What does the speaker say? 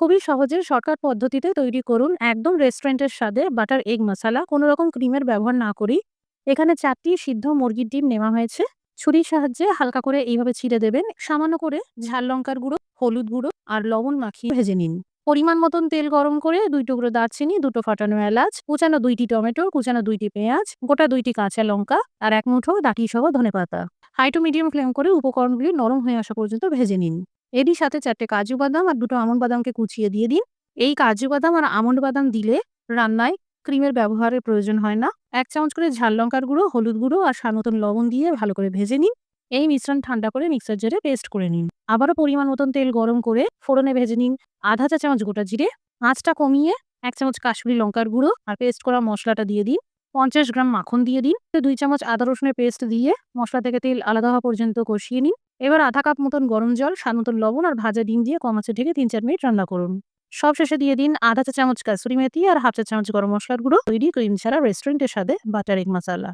খুবই সহজে শর্টকাট পদ্ধতিতে তৈরি করুন। একদম রেস্টুরেন্টের স্বাদে বাটার এগ মশালা কোনো রকম ক্রিমের ব্যবহার না করি। এখানে চারটি সিদ্ধ মুরগির ডিম নেওয়া হয়েছে। ছুরির সাহায্যে হালকা করে এইভাবে ছিঁড়ে দেবেন। সামান্য করে ঝাল লঙ্কার গুঁড়ো, হলুদ গুঁড়ো আর লবণ মাখিয়ে ভেজে নিন। পরিমাণ মতন তেল গরম করে দুই টুকরো দারচিনি, দুটো ফাটানো এলাচ, কুচানো দুইটি টমেটো, কুচানো দুইটি পেঁয়াজ, গোটা দুইটি কাঁচা লঙ্কা আর এক মুঠো ডাঁটি সহ ধনে পাতা হাই টু মিডিয়াম ফ্লেম করে উপকরণগুলি নরম হয়ে আসা পর্যন্ত ভেজে নিন। এরই সাথে চারটে কাজু বাদাম আর দুটো আমন্ড বাদামকে কুচিয়ে দিয়ে দিন। এই কাজু বাদাম আর আমন্ড বাদাম দিলে রান্নায় ক্রিমের ব্যবহারের প্রয়োজন হয় না। এক চামচ করে ঝাল লঙ্কার গুঁড়ো, হলুদ গুঁড়ো আর মতন লবণ দিয়ে ভালো করে ভেজে নিন। এই মিশ্রণ ঠান্ডা করে মিক্সার জারে পেস্ট করে নিন। আবারও পরিমাণ মতন তেল গরম করে ফোড়নে ভেজে নিন। আধা চা চামচ গোটা জিরে, আঁচটা কমিয়ে এক চামচ কাশ্মীরি লঙ্কার গুঁড়ো আর পেস্ট করা মশলাটা দিয়ে দিন। পঞ্চাশ গ্রাম মাখন দিয়ে দিন। দুই চামচ আদা রসুনের পেস্ট দিয়ে মশলা থেকে তেল আলাদা হওয়া পর্যন্ত কষিয়ে নিন। এবার আধা কাপ মতন গরম জল, স্বাদ মতন লবণ আর ভাজা ডিম দিয়ে কমাচে ঢেকে তিন চার মিনিট রান্না করুন। সব শেষে দিয়ে দিন আধা চা চামচ কাসুরি মেথি আর হাফ চা চামচ গরম মশলার গুঁড়ো, তৈরি ক্রিম ছাড়া রেস্টুরেন্টের সাথে বাটার এগ মশালা